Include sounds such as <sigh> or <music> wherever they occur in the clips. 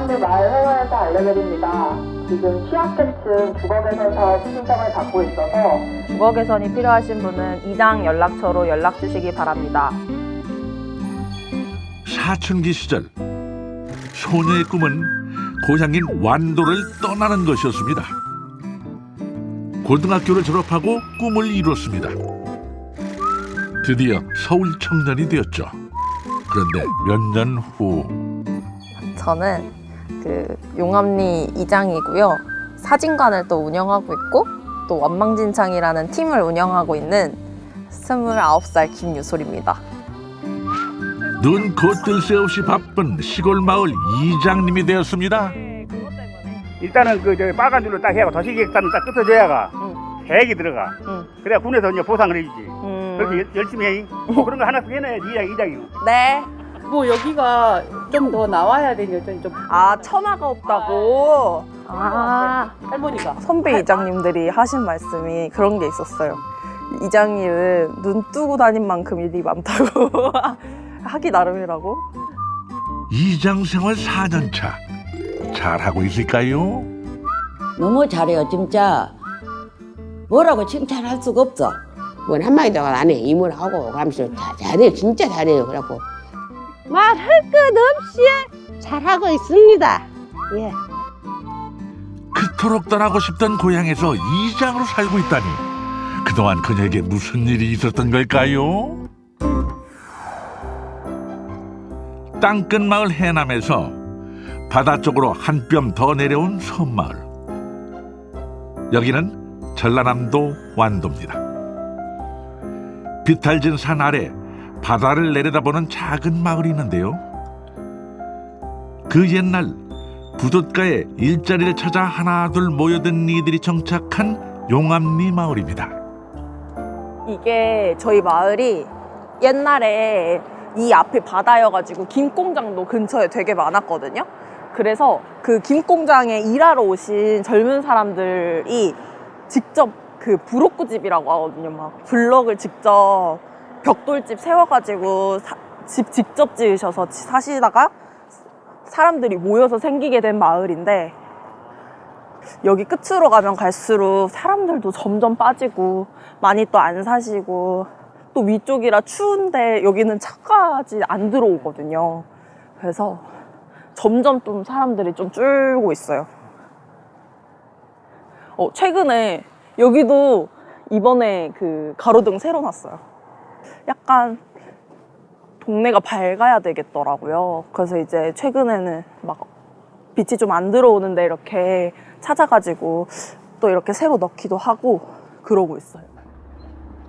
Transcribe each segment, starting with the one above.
이장들 마을 회원에서 알려드립니다. 지금 취약계층 주거개선사업 신청을 받고 있어서 주거 개선이 필요하신 분은 이장 연락처로 연락 주시기 바랍니다. 사춘기 시절 소녀의 꿈은 고향인 완도를 떠나는 것이었습니다. 고등학교를 졸업하고 꿈을 이뤘습니다. 드디어 서울 청년이 되었죠. 그런데 몇 년 후 저는 그 용암리 이장이고요. 사진관을 또 운영하고 있고 또 완망진창이라는 팀을 운영하고 있는 29살 김유솔입니다. 눈 곧뜰 새 없이 바쁜 시골 마을 이장님이 되었습니다. 일단은 그 저기 빨간 줄로 딱 해고 도시계획단을 딱 응. 계획이 들어가. 응. 그래야 군에서 이제 보상을 해주지. 음, 그렇게 열- 열심히 해. 뭐 그런 거 하나씩 해놔야지 이장 이장이고. 네. 뭐 여기가 좀 더 나와야 되는 여전히 좀 아 천하가 없다고. 아 할머니가 선배 이장님들이 하신 말씀이 그런 게 있었어요. 이장일은 눈 뜨고 다닌 만큼 일이 많다고 <laughs> 하기 나름이라고. 이장 생활 4년 차 잘하고 있을까요? 너무 잘해요 진짜 뭐라고 칭찬할 수가 없어 뭔 한마디도 안 해. 임을 하고 가면서 자- 잘해요. 진짜 잘해요. 그래갖고 말할 것 없이 잘하고 있습니다. 예. 그토록 떠나고 싶던 고향에서 이장으로 살고 있다니 그동안 그녀에게 무슨 일이 있었던 걸까요? 땅끝 마을 해남에서 바다 쪽으로 한 뼘 더 내려온 섬마을 여기는 전라남도 완도입니다 비탈진 산 아래 바다를 내려다보는 작은 마을이 있는데요 그 옛날 부둣가에 일자리를 찾아 하나둘 모여든 이들이 정착한 용암리 마을입니다. 이게 저희 마을이 옛날에 이 앞에 바다여가지고 김공장도 근처에 되게 많았거든요. 그래서 그 김공장에 일하러 오신 젊은 사람들이 직접 그 부록구집이라고 하거든요. 막 블럭을 직접 벽돌집 세워가지고 사- 집 직접 지으셔서 지- 사시다가 사람들이 모여서 생기게 된 마을인데 여기 끝으로 가면 갈수록 사람들도 점점 빠지고 많이 또 안 사시고 또 위쪽이라 추운데 여기는 차까지 안 들어오거든요. 그래서 점점 좀 사람들이 좀 줄고 있어요. 어, 최근에 여기도 이번에 그 가로등 새로 놨어요. 약간 동네가 밝아야 되겠더라고요. 그래서 이제 최근에는 막 빛이 좀 안 들어오는데 이렇게 찾아가지고 또 이렇게 새로 넣기도 하고 그러고 있어요.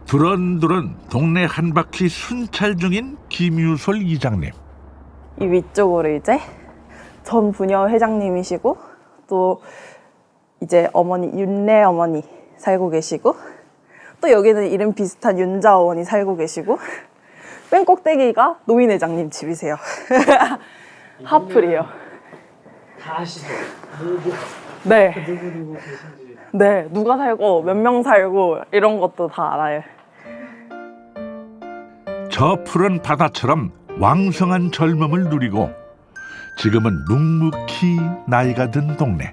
두런두런 동네 한 바퀴 순찰 중인 김유솔 이장님. 이 위쪽으로 이제 전 부녀 회장님이시고 또 이제 어머니 윤래 어머니 살고 계시고 또 여기는 이름 비슷한 윤자 어머니 살고 계시고 맨 꼭대기가 노인 회장님 집이세요. <laughs> 하플이요. 다 아시죠? 네. 누구 누구 계신지. 네. 누가 살고 몇 명 살고 이런 것도 다 알아요. 저 푸른 바다처럼 왕성한 젊음을 누리고 지금은 묵묵히 나이가 든 동네.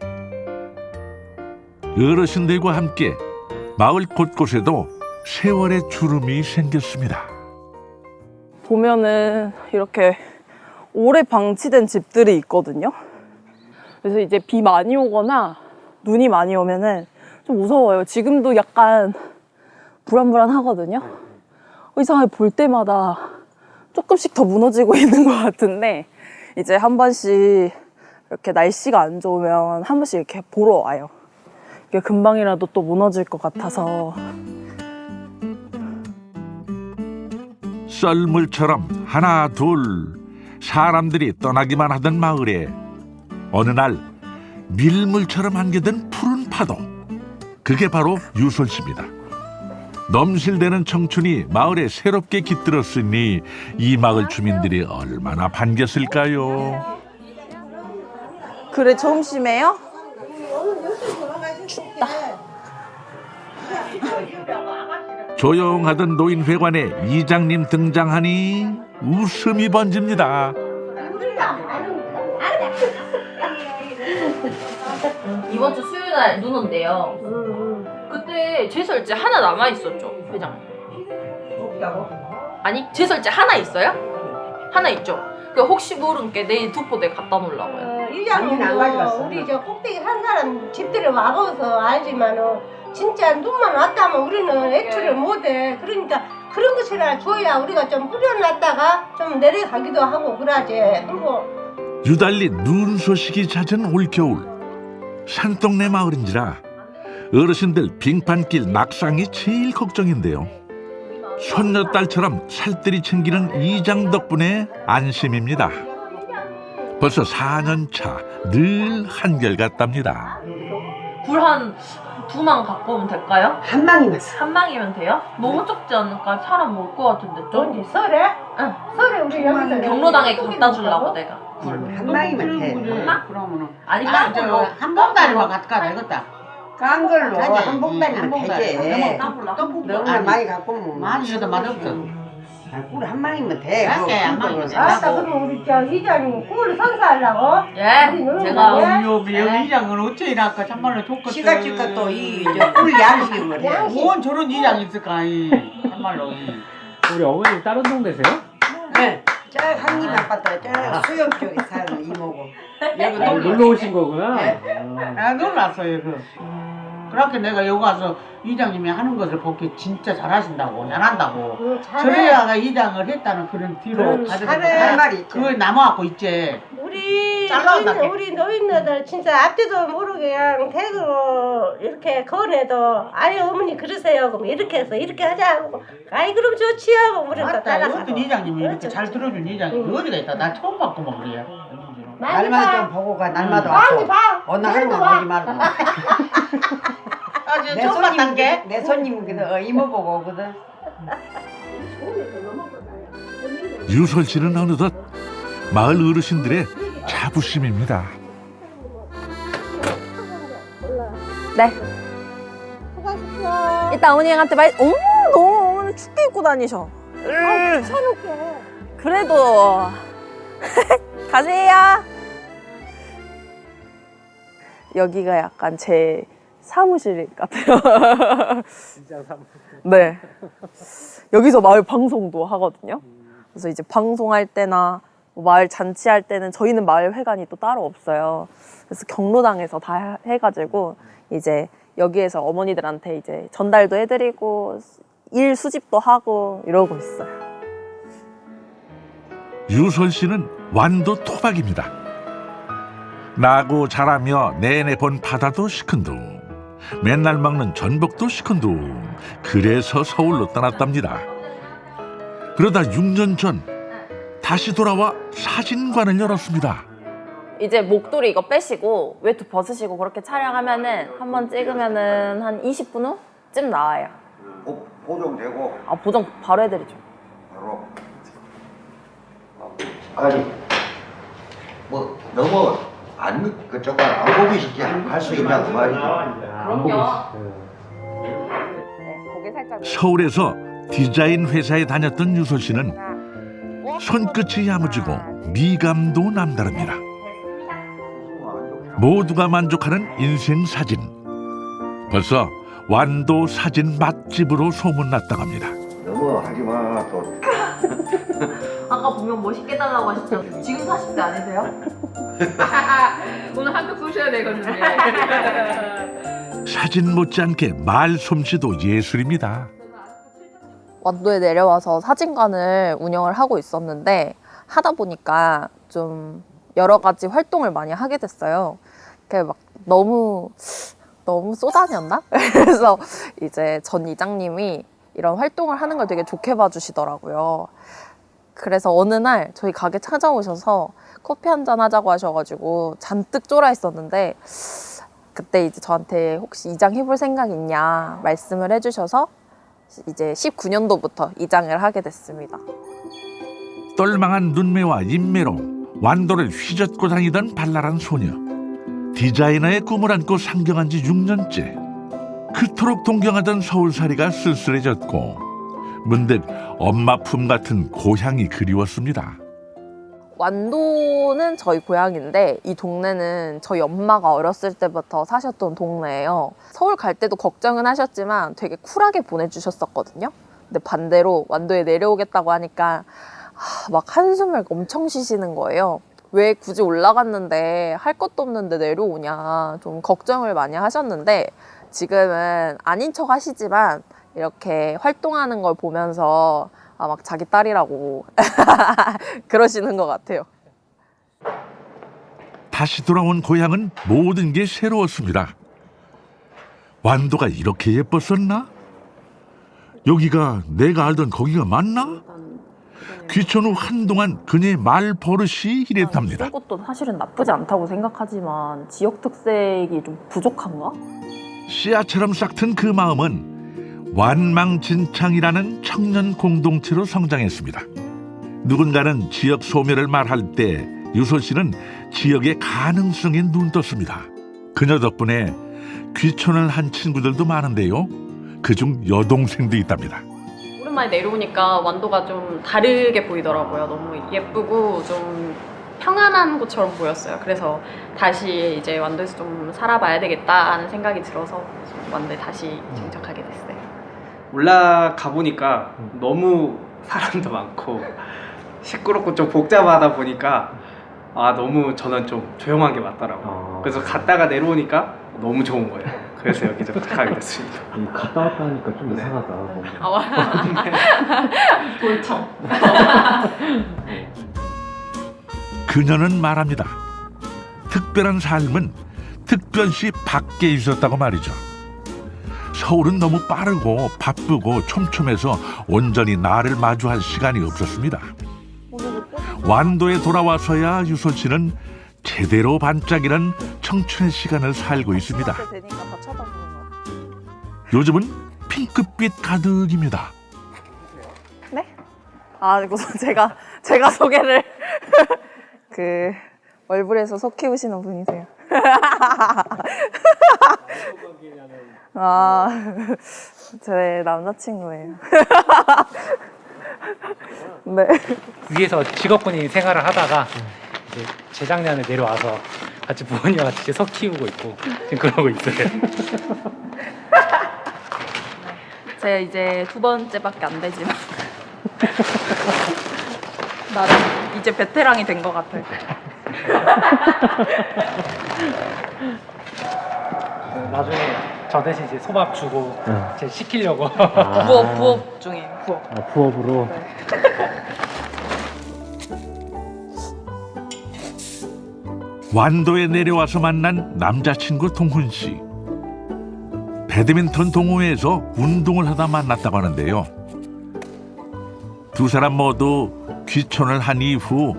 어르신들과 함께 마을 곳곳에도 세월의 주름이 생겼습니다. 보면은 이렇게 오래 방치된 집들이 있거든요. 그래서 이제 비 많이 오거나 눈이 많이 오면은 좀 무서워요. 지금도 약간 불안불안하거든요. 이상하게 볼 때마다 조금씩 더 무너지고 <laughs> 있는 것 같은데 이제 한 번씩 이렇게 날씨가 안 좋으면 한 번씩 이렇게 보러 와요. 이게 금방이라도 또 무너질 것 같아서 썰물처럼 하나 둘 사람들이 떠나기만 하던 마을에 어느 날 밀물처럼 안겨든 푸른 파도 그게 바로 유솔 씨입니다. 넘실대는 청춘이 마을에 새롭게 깃들었으니 이 마을 주민들이 얼마나 반겼을까요? 그래 심해요? 조용하던 노인회관에 이장님 등장하니 웃음이 번집니다. 이번 주 수요일 날 눈 온대요. 그때 제설제 하나 남아 있었죠, 회장. 아니 제설제 하나 있어요? 하나 있죠. 그 혹시 모르니까 내일 두포대 갖다 놓으려고요. 어, 안 가져갔어. 우리 저 꼭대기 한 사람 집들에 와봐서 알지만은 진짜 눈만 왔다면 우리는 애초를 못해. 그러니까 그런 것이라 줘야 우리가 좀 후련났다가 좀 내려가기도 하고 그러지. 그리고 유달리 눈 소식이 잦은 올겨울 산동네 마을인지라 어르신들 빙판길 낙상이 제일 걱정인데요 손녀딸처럼 살뜰히 챙기는 이장 덕분에 안심입니다 벌써 4년 차 늘 한결같답니다 굴한두망 갖고 오면 될까요? 한 망이면 한 망이면 돼요? 너무 적지 않을까? 사람 먹을 것 같은데 좀? 설에? 응. 설에 우리 여기서 경로당에 갖다 주려고 내가 굴. 한 망이면 돼. 한 망? 그러면은 아니 아, 깐저 걸로. 한 봉다리만 갖다 되겠다. 깐 걸로. 한 봉다리면 한 봉다리. 되지. 너무 아, 많이 갖고 오면 많이 줘도 맛없어. 꿀한 망이면 돼. 그렇게 그거 한 망이면 큰 돼. 아따 그럼 우리 저 이장님 꿀 선사하려고? 예. 우리 제가 거야? 여기 여기 이장은 어째 이랄까 참말로 좋거든. 시가지가 또이꿀 양식을 해. 뭔 저런 이장 있을까 이 참말로. 우리 어머님 다른 동네세요? 네. 저 한림 아파트 저 수영 쪽에 사는 이모고. 여기 아, 놀러 놀러 오신 거구나. 네. 어. 아 놀랐어요 그. 그렇게 내가 여기 와서 이장님이 하는 것을 보기 진짜 잘하신다고 잘한다고. 응, 잘해. 저래야가 이장을 했다는 그런 뒤로 그럼 잘해. 할 말이. 그거 남아갖고 있지. 우리 잘라온다, 노인, 걔. 우리 노인네들 진짜 앞뒤도 모르게 그냥 대구로 이렇게 건해도 아유 어머니 그러세요 그럼 이렇게 해서 이렇게 하자 하고 아이 그럼 좋지 하고 우리가 맞다. 따라가고 어떤 이장님이 이렇게 그렇죠. 잘 들어준 이장이 응. 어디가 있다. 나 처음 봤구만 그래요. 많이 날마다 봐. 좀 보고 가. 날마다 많이 와서. 봐 어느 하루만. 보지 말고. 아, 저내 게. 손님 내 손님은 어, 이모 보고 오거든. 유설 씨는 어느덧 마을 어르신들의 자부심입니다 네. 일단 어머니한테 말. 어머 너무 어머니 춥게 입고 다니셔. 아 귀찮을게 그래도 <laughs> 가세요. 여기가 약간 제 사무실 같아요. 진짜 삼. 네. 여기서 마을 방송도 하거든요. 그래서 이제 방송할 때나 뭐 마을 잔치할 때는 저희는 마을 회관이 또 따로 없어요. 그래서 경로당에서 다 해- 해가지고 이제 여기에서 어머니들한테 이제 전달도 해드리고 일 수집도 하고 이러고 있어요. 유설 씨는 완도 토박입니다. 나고 자라며 내내 본 바다도 시큰둥, 맨날 먹는 전복도 시큰둥. 그래서 서울로 떠났답니다. 그러다 6년 전 다시 돌아와 사진관을 열었습니다. 이제 목도리 이거 빼시고 외투 벗으시고 그렇게 촬영하면은 한 번 찍으면은 한 20분 후쯤 나와요. 보, 보정되고 아 보정 바로 해드리죠. 바로 아니 뭐 너무 안 그쪽은 안 보기 쉽게 할 수 있냐 그 말이죠. 있어. 네, 고개 살짝. 서울에서 디자인 회사에 다녔던 유설 씨는 손끝이 야무지고 미감도 남다릅니다. 모두가 만족하는 인생 사진. 벌써 완도 사진 맛집으로 소문났다고 합니다. 너무 하지 마 또. <laughs> 아까 보면 멋있게 달라고 하셨죠? 지금 40대 아니세요? <laughs> 오늘 한턱 쏘셔야 되거든요. <laughs> 사진 못지않게 말솜씨도 예술입니다. 완도에 내려와서 사진관을 운영을 하고 있었는데 하다 보니까 좀 여러 가지 활동을 많이 하게 됐어요. 그게 막 너무 너무 쏘다녔나? 그래서 이제 전 이장님이 이런 활동을 하는 걸 되게 좋게 봐주시더라고요. 그래서 어느 날 저희 가게 찾아오셔서 커피 한 잔 하자고 하셔가지고 잔뜩 쫄아 있었는데 그때 이제 저한테 혹시 이장 해볼 생각 있냐 말씀을 해주셔서 이제 19년도부터 이장을 하게 됐습니다. 똘망한 눈매와 인매로 완도를 휘젓고 다니던 발랄한 소녀. 디자이너의 꿈을 안고 상경한 지 6년째. 그토록 동경하던 서울살이가 쓸쓸해졌고 문득 엄마 품 같은 고향이 그리웠습니다. 완도는 저희 고향인데 이 동네는 저희 엄마가 어렸을 때부터 사셨던 동네예요. 서울 갈 때도 걱정은 하셨지만 되게 쿨하게 보내주셨었거든요. 근데 반대로 완도에 내려오겠다고 하니까 아, 막 한숨을 엄청 쉬시는 거예요. 왜 굳이 올라갔는데 할 것도 없는데 내려오냐 좀 걱정을 많이 하셨는데 지금은 아닌 척 하시지만 이렇게 활동하는 걸 보면서 아, 막 자기 딸이라고 <laughs> 그러시는 것 같아요. 다시 돌아온 고향은 모든 게 새로웠습니다. 완도가 이렇게 예뻤었나? 여기가 내가 알던 거기가 맞나? 귀촌 후 한동안 그녀의 말 버릇이 이랬답니다. 이런 것도 사실은 나쁘지 않다고 생각하지만 지역 특색이 좀 부족한가? 씨앗처럼 싹 튼 그 마음은 완망진창이라는 청년 공동체로 성장했습니다. 누군가는 지역 소멸을 말할 때 유솔 씨는 지역의 가능성에 눈 떴습니다. 그녀 덕분에 귀촌을 한 친구들도 많은데요. 그중 여동생도 있답니다. 오랜만에 내려오니까 완도가 좀 다르게 보이더라고요. 너무 예쁘고 좀 평안한 곳처럼 보였어요. 그래서 다시 이제 완도에서 좀 살아봐야 되겠다 하는 생각이 들어서 완도에 다시 정착하게 됐어요. 올라가 보니까 너무 사람도 많고 시끄럽고 좀 복잡하다 보니까 아 너무 저는 좀 조용한 게 맞더라고요. 어. 그래서 갔다가 내려오니까 너무 좋은 거예요. 그래서 여기 정착하게 됐습니다. 이 갔다 왔다 하니까 좀 이상하다. 뭔가. 아, 와. <laughs> 볼청. 그녀는 말합니다. 특별한 삶은 특별시 밖에 있었다고 말이죠. 서울은 너무 빠르고 바쁘고 촘촘해서 온전히 나를 마주할 시간이 없었습니다. 완도에 돌아와서야 유솔 씨는 제대로 반짝이는 청춘의 시간을 살고 있습니다. 요즘은 핑크빛 가득입니다. 네? 아, 이거 <laughs> 제가 제가 소개를 그 얼굴에서 소 키우시는 분이세요. <laughs> 아, 제 남자친구예요. <laughs> 네. 위에서 직업군인 생활을 하다가 이제 재작년에 내려와서 같이 부모님과 같이 이제 석 키우고 있고 지금 그러고 있어요. <laughs> 제가 이제 두 번째밖에 안 되지만 나는 이제 베테랑이 된 것 같아요. <laughs> 나중에 저 대신 이제 소밥 주고 이제 시키려고 부업 부업 중이에요. 부업. 아, 부업으로 <laughs> 완도에 내려와서 만난 남자친구 동훈 씨. 배드민턴 동호회에서 운동을 하다 만났다고 하는데요. 두 사람 모두 귀촌을 한 이후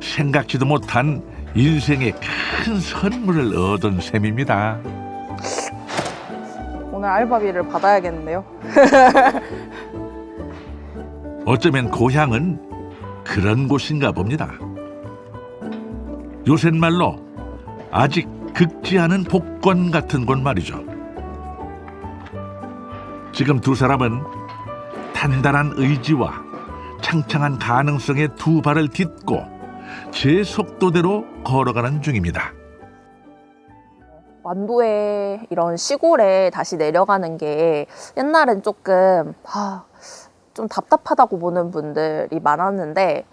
생각지도 못한 인생의 큰 선물을 얻은 셈입니다. 오늘 알바비를 받아야겠는데요. <laughs> 어쩌면 고향은 그런 곳인가 봅니다. 요샌 말로 아직 극지 않은 복권 같은 곳 말이죠. 지금 두 사람은 단단한 의지와 창창한 가능성의 두 발을 딛고 제 속도대로 걸어가는 중입니다. 완도에 이런 시골에 다시 내려가는 게 옛날엔 조금 아, 좀 답답하다고 보는 분들이 많았는데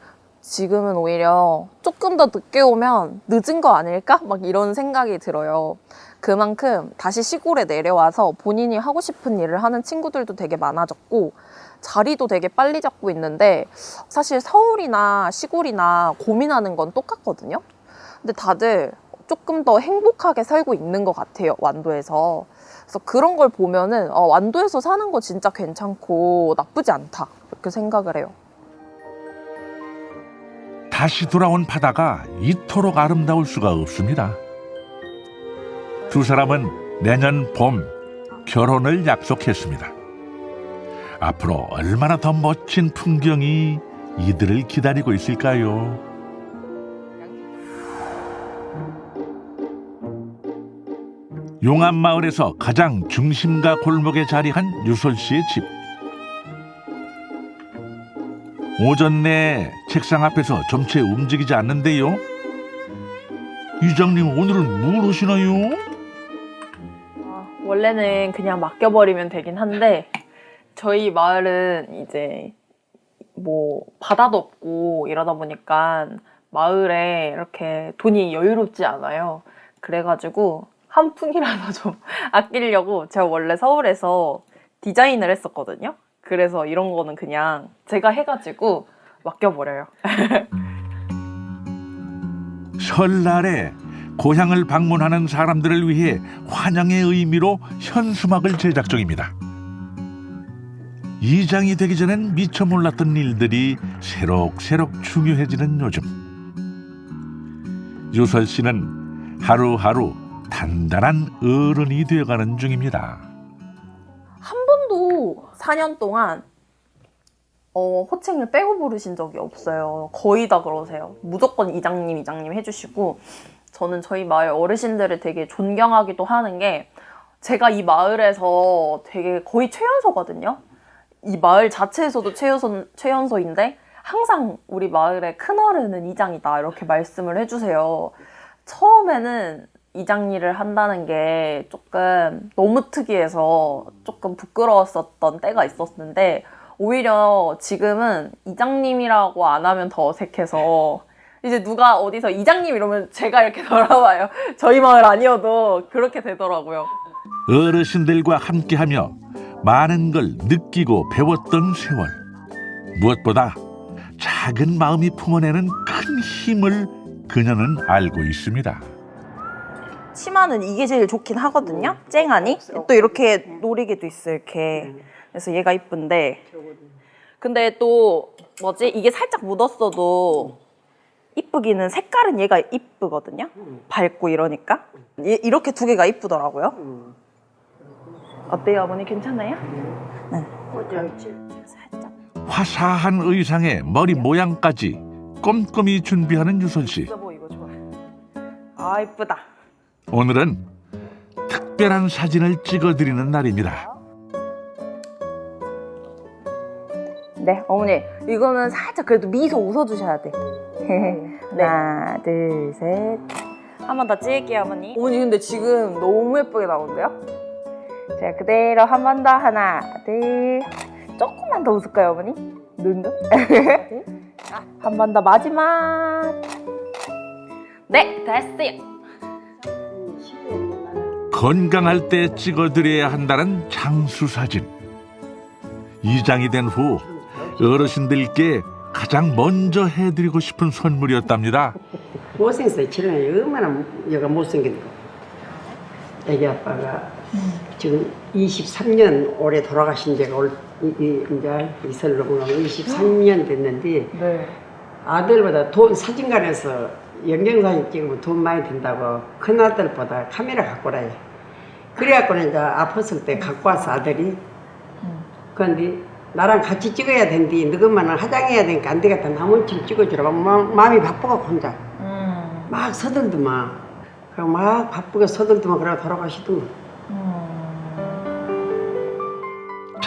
지금은 오히려 조금 더 늦게 오면 늦은 거 아닐까? 막 이런 생각이 들어요. 그만큼 다시 시골에 내려와서 본인이 하고 싶은 일을 하는 친구들도 되게 많아졌고 자리도 되게 빨리 잡고 있는데 사실 서울이나 시골이나 고민하는 건 똑같거든요. 근데 다들 조금 더 행복하게 살고 있는 것 같아요, 완도에서. 그래서 그런 걸 보면은 어, 완도에서 사는 거 진짜 괜찮고 나쁘지 않다 이렇게 생각을 해요. 다시 돌아온 바다가 이토록 아름다울 수가 없습니다. 두 사람은 내년 봄 결혼을 약속했습니다. 앞으로 얼마나 더 멋진 풍경이 이들을 기다리고 있을까요? 용암 마을에서 가장 중심가 골목에 자리한 유솔 씨의 집. 오전 내 책상 앞에서 점체 움직이지 않는데요. 이장님 오늘은 뭘 하시나요? 아, 원래는 그냥 맡겨버리면 되긴 한데 저희 마을은 이제 뭐 바다도 없고 이러다 보니까 마을에 이렇게 돈이 여유롭지 않아요. 그래가지고 한 푼이라도 <laughs> 좀 아끼려고 제가 원래 서울에서 디자인을 했었거든요. 그래서 이런 거는 그냥 제가 해가지고 맡겨버려요. <laughs> 설날에 고향을 방문하는 사람들을 위해 환영의 의미로 현수막을 제작 중입니다. 이장이 되기 전엔 미처 몰랐던 일들이 새록새록 중요해지는 요즘. 유설 씨는 하루하루 단단한 어른이 되어가는 중입니다. 한 번도 4년 동안 어, 호칭을 빼고 부르신 적이 없어요. 거의 다 그러세요. 무조건 이장님, 이장님 해주시고 저는 저희 마을 어르신들을 되게 존경하기도 하는 게 제가 이 마을에서 되게 거의 최연소거든요. 이 마을 자체에서도 최연소, 최연소인데 항상 우리 마을의 큰어른은 이장이다 이렇게 말씀을 해주세요. 처음에는 이장 일을 한다는 게 조금 너무 특이해서 조금 부끄러웠었던 때가 있었는데 오히려 지금은 이장님이라고 안 하면 더 어색해서 이제 누가 어디서 이장님 이러면 제가 이렇게 <laughs> 돌아와요. 저희 마을 아니어도 그렇게 되더라고요. 어르신들과 함께하며 많은 걸 느끼고 배웠던 세월. 무엇보다 작은 마음이 품어내는 큰 힘을 그녀는 알고 있습니다. 치마는 이게 제일 좋긴 하거든요. 쨍하니 또 이렇게 노리개도 있어 요 이렇게. 그래서 얘가 이쁜데 근데 또 뭐지 이게 살짝 묻었어도 이쁘기는 색깔은 얘가 이쁘거든요. 밝고 이러니까 얘- 이렇게 두 개가 이쁘더라고요. 어때요, 어머니 괜찮아요? 네. 화사한 의상에 머리 모양까지 꼼꼼히 준비하는 유선 씨. 있어 보이고 좋아. 아 이쁘다. 오늘은 특별한 사진을 찍어드리는 날입니다. 네, 어머니 이거는 살짝 그래도 미소 웃어주셔야 돼. 하나, 둘, 셋. 한 번 더 찍을게요, 어머니. 어머니 근데 지금 너무 예쁘게 나오는데요? 자, 그대로 한 번 더 하나, 둘. 조금만 더 웃을까요, 어머니? 눈도? <laughs> 한 번 더 마지막. 네, 됐어요. 건강할 때 찍어드려야 한다는 장수 사진. 이장이 된 후 어르신들께 가장 먼저 해드리고 싶은 선물이었답니다. 못생겼어요. 칠년이 얼마나 얘가 못생긴 거. 애기 아빠가 지금 23년 올해 돌아가신 지가 올, 이, 이, 이제 이설로 보면 23년 됐는데 네. 아들보다 돈 사진관에서 영정사진 찍으면 돈 많이 든다고 큰아들보다 카메라 갖고 오라 해. 그래갖고는 이제 아팠을 때 갖고 왔어 아들이. 그런데 나랑 같이 찍어야 된디 너것만은 화장해야 되니까 안 되겠다 나머지 찍어주라고 마, 마음이 바쁘고 혼자 음. 막 서들더만 그럼 막 바쁘게 서들더만 그러고 돌아가시더만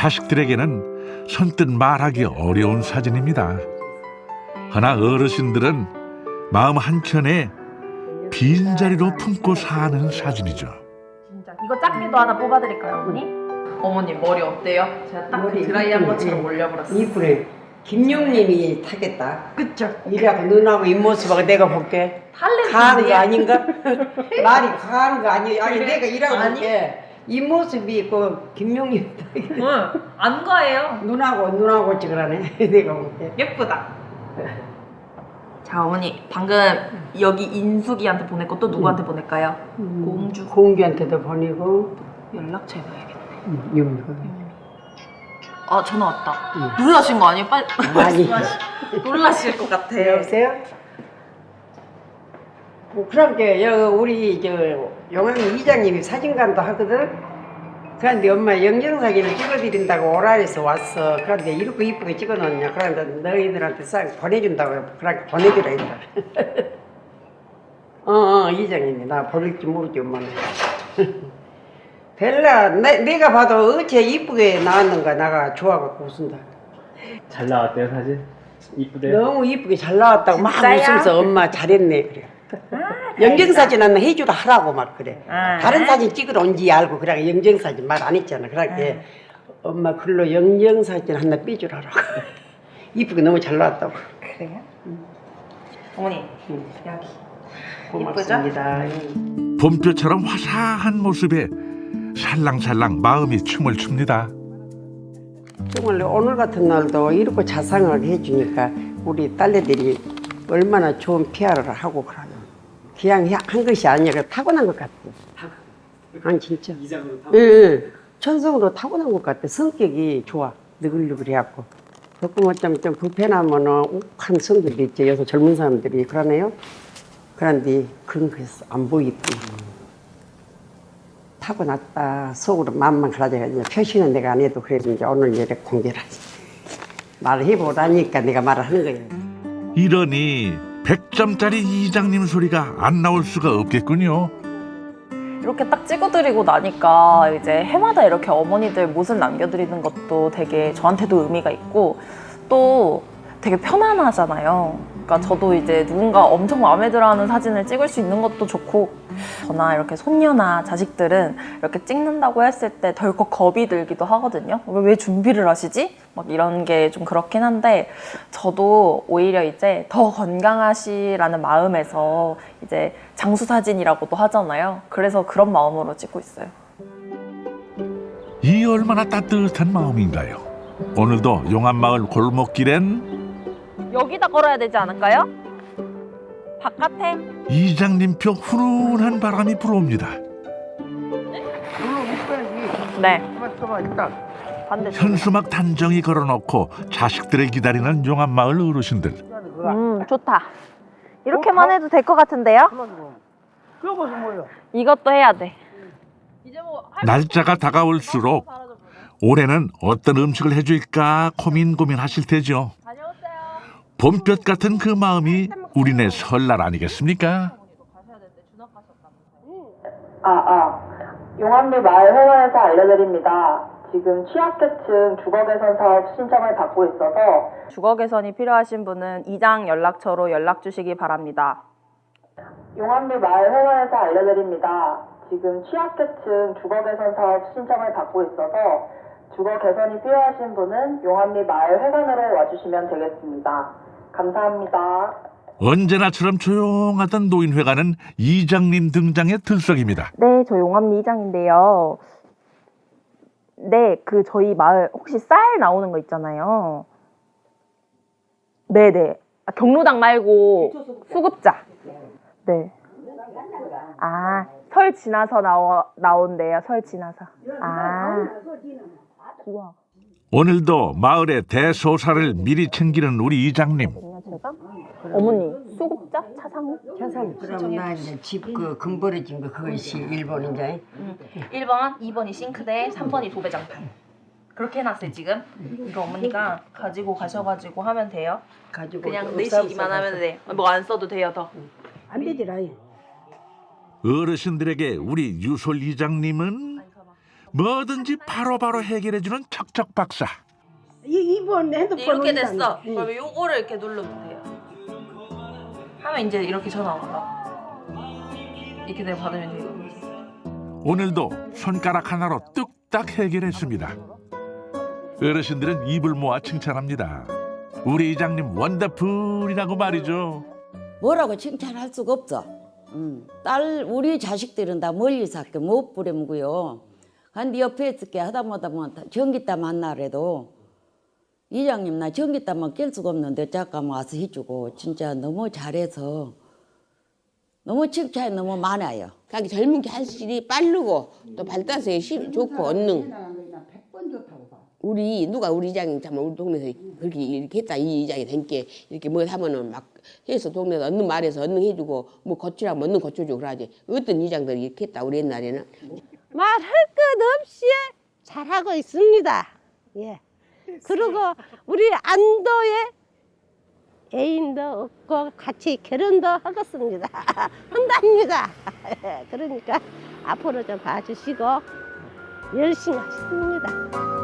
자식들에게는 선뜻 말하기 어려운 사진입니다. 허나 어르신들은 마음 한켠에 빈자리로 품고 사는 사진이죠. 진짜 이거 작게도 하나 뽑아드릴까요, 어머니? 어머니 머리 어때요? 제가 딱그 드라이한 것처럼 올려버렸어요. 이쁘네 김용님이 타겠다 그쵸 이래갖고 눈하고 입모습하고 내가 볼게 탤런트인데 가는 거 아닌가? <laughs> 말이 가는 거 아니야 아니 그래? 내가 이라고 아니. 볼게 입모습이 그 김용님 응, 안 가예요. 눈하고 눈하고 찍으라네 <laughs> 내가 볼게 예쁘다. <laughs> 자 어머니 방금 여기 인숙이한테 보냈고 또 누구한테 보낼까요? 공주 공주한테도 보내고 연락처 해봐야겠네. 음, 아 전화 왔다. 놀라신 거 아니에요? 빨리 아니. <laughs> 놀라실 것 같아. 여보세요? 뭐 그렇게 여 우리 저 용왕 이장님이 사진관도 하거든. 그런데 엄마 영정사진을 찍어드린다고 오라에서 왔어. 그런데 이렇게 이쁘게 찍어놓냐. 그런데 너희들한테 싹 보내준다고 그렇게 보내주라 했다. <laughs> 어, 어, 이장님이 나 보낼지 모르지 엄마는. <laughs> 벨라, 내, 내가 봐도 어째 이쁘게 나왔는가 나가 좋아갖고 웃는다. 잘 나왔대요 사진? 이쁘대요. 너무 이쁘게 잘 나왔다고 막 진짜야? 웃으면서 엄마 잘했네 그래. 영정사진 하나 해주라 하라고 막 그래. 아. 다른 사진 찍으러 온지 알고 그래 영정사진 말 안 했잖아. 그러게 엄마 글로 영정사진 하나 삐주라 하라고. <laughs> 이쁘게 너무 잘 나왔다고. 그래요? 어머니 여기 고맙습니다. 봄볕처럼 화사한 모습에 살랑살랑 마음이 춤을 춥니다. 정말 오늘 같은 날도 이렇게 자상을 해주니까 우리 딸내들이 얼마나 좋은 피아를 하고 그러나 그냥 한 것이 아니라 타고난 것 같아. 아니 진짜. 이장으로 타고. 예, 예. 천성으로 타고난 것 같아. 성격이 좋아. 느글느글 해갖고. 조금 어쩌면 좀 불편하면은 욱한 성들이 있지. 여기서 젊은 사람들이 그러네요. 그런데 그런 게안 보이고. 타고났다. 속으로 마음만 가라져가 이제 표시는 내가 안 해도 그래도 이제 오늘 이렇게 공개를 하지. 말을 해보라니까 내가 말을 하는 거예요. 이러니 100점짜리 이장님 소리가 안 나올 수가 없겠군요. 이렇게 딱 찍어드리고 나니까 이제 해마다 이렇게 어머니들 모습 남겨드리는 것도 되게 저한테도 의미가 있고 또 되게 편안하잖아요. 그러니까 저도 이제 누군가 엄청 마음에 들어하는 사진을 찍을 수 있는 것도 좋고 저나 이렇게 손녀나 자식들은 이렇게 찍는다고 했을 때 덜컥 겁이 들기도 하거든요. 왜, 왜 준비를 하시지? 막 이런 게 좀 그렇긴 한데 저도 오히려 이제 더 건강하시라는 마음에서 이제 장수 사진이라고도 하잖아요. 그래서 그런 마음으로 찍고 있어요. 이 얼마나 따뜻한 마음인가요? 오늘도 용암마을 골목길엔 여기다 걸어야 되지 않을까요? 바깥에? 이장님표 훈훈한 바람이 불어옵니다. 네. 반대. 현수막 단정히 걸어놓고 자식들을 기다리는 용암마을 어르신들. 음, 좋다. 이렇게만 해도 될 것 같은데요? 그거 무슨 뭐야? 이것도 해야 돼. 날짜가 다가올수록 올해는 어떤 음식을 해줄까 고민 고민하실 테죠. 봄볕 같은 그 마음이 우리네 설날 아니겠습니까? 아, 아. 용암리 마을 회관에서 알려드립니다. 지금 취약계층 주거 개선 사업 신청을 받고 있어서 주거 개선이 필요하신 분은 이장 연락처로 연락 주시기 바랍니다. 용암리 마을 회관에서 알려드립니다. 지금 취약계층 주거 개선 사업 신청을 받고 있어서 주거 개선이 필요하신 분은 용암리 마을 회관으로 와주시면 되겠습니다. 감사합니다. 언제나처럼 조용하던 노인회관은 이장님 등장의 들썩입니다. 네, 저 용암리 이장인데요. 네, 그 저희 마을 혹시 쌀 나오는 거 있잖아요. 네, 네. 아, 경로당 말고 수급자. 네. 아, 설 지나서 나오, 나온대요. 설 지나서. 아. 기와. 오늘도 마을의 대소사를 미리 챙기는 우리 이장님. 제가 어머니 수급자 차상우 차상 그럼 나 이제 집 그 금버려진 거 그것이 일본 이제 1번, 2번이 싱크대, 3번이 도배장판. 그렇게 해놨어요 지금. 이거 어머니가 가지고 가셔가지고 하면 돼요. 가지고 그냥 싸서 하면 돼. 뭐 안 써도 돼요 더. 안 되지 라이. 어르신들에게 우리 유솔 이장님은 뭐든지 바로바로 해결해주는 척척 박사. 이 이번 핸드폰 이렇게 됐어. 놨- 응. 그러면 요거를 이렇게 누르면 돼요. 하면 이제 이렇게 전화 온다. 이렇게 내가 받으면 돼요. 오늘도 손가락 하나로 뚝딱 해결했습니다. 어르신들은 입을 모아 칭찬합니다. 우리 이장님 원더풀이라고 말이죠. 뭐라고 칭찬할 수가 없어. 음, 딸 우리 자식들은 다 멀리서 학교 못 부려먹고요. 근데 옆에 있을게 하다못하 뭐 전기땀 만나래도 이장님 나 전기땀만 낄 수가 없는데 잠깐 와서 해주고 진짜 너무 잘해서 너무 칭찬이 너무 많아요. 그러니까 젊은 게 할수록 빠르고 또 발달성이 시- 좋고 언능. 우리 누가 우리 이장이 참 우리 동네에서 그렇게 이렇게 했다 이 이장이 된게 이렇게 뭐 하면은 막 해서 동네에서 얻는 말에서 얻는 해주고 뭐 거치라면 얻는 거쳐주고 그러지 어떤 이장들이 이렇게 했다 우리 옛날에는 말할 것 없이 잘하고 있습니다. 예. 그리고 우리 안도에 애인도 없고 같이 결혼도 하겠습니다. <laughs> 한답니다. 예, 그러니까 앞으로 좀 봐주시고 열심히 하겠습니다.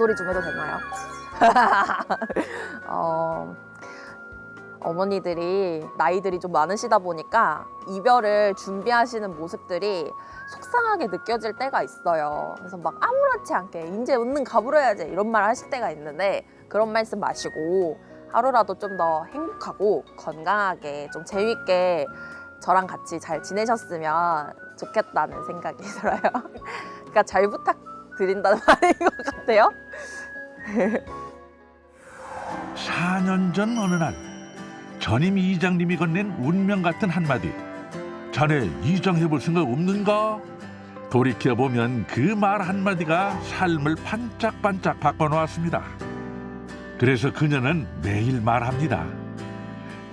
소리 좀 해도 되나요? <laughs> 어, 어머니들이 나이들이 좀 많으시다 보니까 이별을 준비하시는 모습들이 속상하게 느껴질 때가 있어요. 그래서 막 아무렇지 않게 이제 웃는 가불어야지 이런 말 하실 때가 있는데 그런 말씀 마시고 하루라도 좀 더 행복하고 건강하게 좀 재밌게 저랑 같이 잘 지내셨으면 좋겠다는 생각이 <laughs> 들어요. 그러니까 잘 부탁 드린다는 <laughs> 말인 것 같아요. 4년 전 어느 날 전임 이장님이 건넨 운명 같은 한마디 자네 이장해볼 생각 없는가? 돌이켜 보면 그 말 한마디가 삶을 반짝반짝 바꿔놓았습니다 그래서 그녀는 매일 말합니다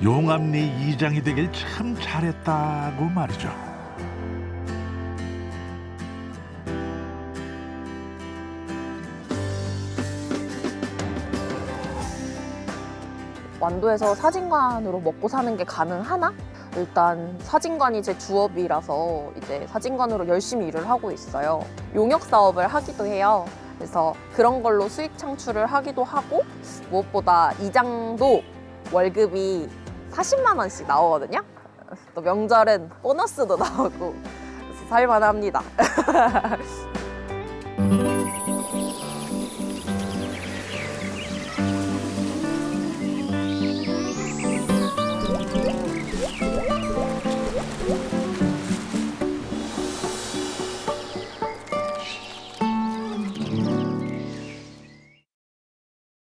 용암리 이장이 되길 참 잘했다고 말이죠 완도에서 사진관으로 먹고 사는 게 가능하나? 일단 사진관이 제 주업이라서 이제 사진관으로 열심히 일을 하고 있어요. 용역 사업을 하기도 해요. 그래서 그런 걸로 수익 창출을 하기도 하고 무엇보다 이장도 월급이 40만 원씩 나오거든요. 또 명절은 보너스도 나오고 살만합니다. <laughs>